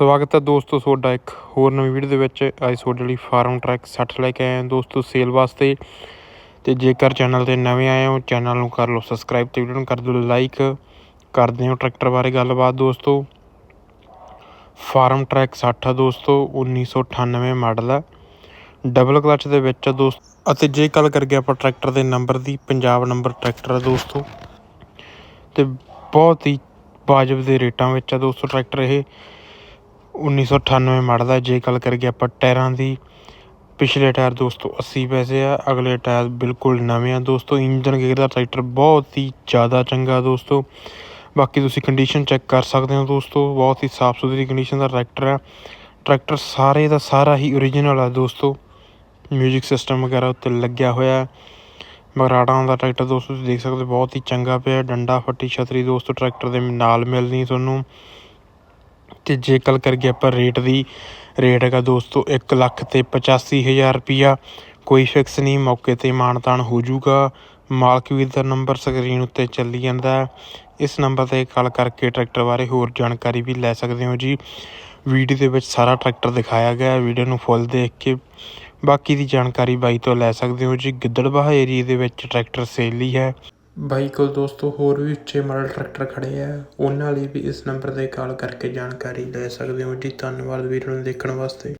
ਸਵਾਗਤ ਹੈ ਦੋਸਤੋ ਤੁਹਾਡਾ ਇੱਕ ਹੋਰ ਨਵੀਂ ਵੀਡੀਓ ਦੇ ਵਿੱਚ। ਅੱਜ ਤੁਹਾਡੇ ਲਈ ਫਾਰਮ ਟਰੈਕ 60 ਲੈ ਕੇ ਆਏ ਹਾਂ ਦੋਸਤੋ ਸੇਲ ਵਾਸਤੇ। ਤੇ ਜੇਕਰ ਚੈਨਲ ਤੇ ਨਵੇਂ ਆਏ ਹੋ ਚੈਨਲ ਨੂੰ ਕਰ ਲਓ ਸਬਸਕ੍ਰਾਈਬ ਤੇ ਵੀਡੀਓ ਨੂੰ ਕਰ ਦਿਓ ਲਾਈਕ ਕਰਦੇ ਹਾਂ ਟਰੈਕਟਰ ਬਾਰੇ ਗੱਲਬਾਤ ਦੋਸਤੋ। ਫਾਰਮ ਟਰੈਕ 60 ਆ ਦੋਸਤੋ 1998 ਮਾਡਲ ਹੈ ਡਬਲ ਕਲਚ ਦੇ ਵਿੱਚ ਆ ਦੋਸਤ। ਅਤੇ ਜੇ ਗੱਲ ਕਰਕੇ ਆਪਾਂ ਟਰੈਕਟਰ ਦੇ ਨੰਬਰ ਦੀ, ਪੰਜਾਬ ਨੰਬਰ ਟਰੈਕਟਰ ਆ ਦੋਸਤੋ। ਤੇ ਬਹੁਤ ਹੀ ਵਾਜਬ ਦੇ ਰੇਟਾਂ ਵਿੱਚ ਆ ਦੋਸਤੋ ਟਰੈਕਟਰ ਇਹ। 1998 ਮਾਡਲ ਹੈ ਜੇ ਗੱਲ ਕਰੀਏ ਆਪਾਂ ਟਾਇਰਾਂ ਦੀ, ਪਿਛਲੇ ਟਾਇਰ ਦੋਸਤੋ 80 ਪੈਸੇ ਆ, ਅਗਲੇ ਟਾਇਰ ਬਿਲਕੁਲ ਨਵੇਂ ਆ ਦੋਸਤੋ, ਇੰਜਨ ਗੇਅਰ ਦਾ ਟਰੈਕਟਰ ਬਹੁਤ ਹੀ ਜ਼ਿਆਦਾ ਚੰਗਾ ਦੋਸਤੋ। ਬਾਕੀ ਤੁਸੀਂ ਕੰਡੀਸ਼ਨ ਚੈੱਕ ਕਰ ਸਕਦੇ ਹੋ ਦੋਸਤੋ, ਬਹੁਤ ਹੀ ਸਾਫ਼ ਸੁਥਰੀ ਕੰਡੀਸ਼ਨ ਦਾ ਟਰੈਕਟਰ ਹੈ ਟਰੈਕਟਰ ਸਾਰੇ ਦਾ ਸਾਰਾ ਹੀ ਓਰੀਜਨਲ ਆ ਦੋਸਤੋ। ਮਿਊਜ਼ਿਕ ਸਿਸਟਮ ਵਗੈਰਾ ਉੱਤੇ ਲੱਗਿਆ ਹੋਇਆ ਹੈ। ਮਗਰਾੜਾਂ ਦਾ ਟਰੈਕਟਰ ਦੋਸਤੋ ਤੁਸੀਂ ਦੇਖ ਸਕਦੇ ਹੋ, ਬਹੁਤ ਹੀ ਚੰਗਾ ਪਿਆ, ਡੰਡਾ ਫੱਟੀ ਛਤਰੀ ਦੋਸਤੋ ਟਰੈਕਟਰ ਦੇ ਨਾਲ ਮਿਲਣੀ ਤੁਹਾਨੂੰ। ਅਤੇ ਜੇ ਗੱਲ ਕਰੀਏ ਆਪਾਂ ਰੇਟ ਦੀ ਰੇਟ ਹੈਗਾ ਦੋਸਤੋ ਇੱਕ ਲੱਖ ਅਤੇ ਪਚਾਸੀ ਹਜ਼ਾਰ ਰੁਪਈਆ ਕੋਈ ਫਿਕਸ ਨਹੀਂ, ਮੌਕੇ ਤੇ ਮਾਨਤਾਨ ਹੋ ਜਾਊਗਾ। ਮਾਲਕ ਵੀਰ ਦਾ ਨੰਬਰ ਸਕਰੀਨ ਉੱਤੇ ਚੱਲੀ ਜਾਂਦਾ ਇਸ ਨੰਬਰ ਤੇ ਕਾਲ ਕਰਕੇ ਟਰੈਕਟਰ ਬਾਰੇ ਹੋਰ ਜਾਣਕਾਰੀ ਵੀ ਲੈ ਸਕਦੇ ਹੋ ਜੀ। ਵੀਡੀਓ ਦੇ ਵਿੱਚ ਸਾਰਾ ਟਰੈਕਟਰ ਦਿਖਾਇਆ ਗਿਆ ਵੀਡੀਓ ਨੂੰ ਫੁੱਲ ਦੇਖ ਕੇ। ਬਾਕੀ ਦੀ ਜਾਣਕਾਰੀ ਬਾਈ ਤੋਂ ਲੈ ਸਕਦੇ ਹੋ ਜੀ। ਗਿੱਦੜਬਾਹਾ ਏਰੀਆ ਦੇ ਵਿੱਚ ਟਰੈਕਟਰ ਸੇਲ ਹੀ ਹੈ। ਬਾਈ ਕੋਲ ਦੋਸਤੋ, ਹੋਰ ਵੀ ਉੱਚੇ ਮਾਡਲ ਟਰੈਕਟਰ ਖੜੇ ਆ। ਉਹਨਾਂ ਲਈ ਵੀ ਇਸ ਨੰਬਰ ਤੇ ਕਾਲ ਕਰਕੇ ਜਾਣਕਾਰੀ ਲੈ ਸਕਦੇ ਹੋ ਜੀ। ਧੰਨਵਾਦ ਵੀਡੀਓ ਨੂੰ ਦੇਖਣ ਵਾਸਤੇ।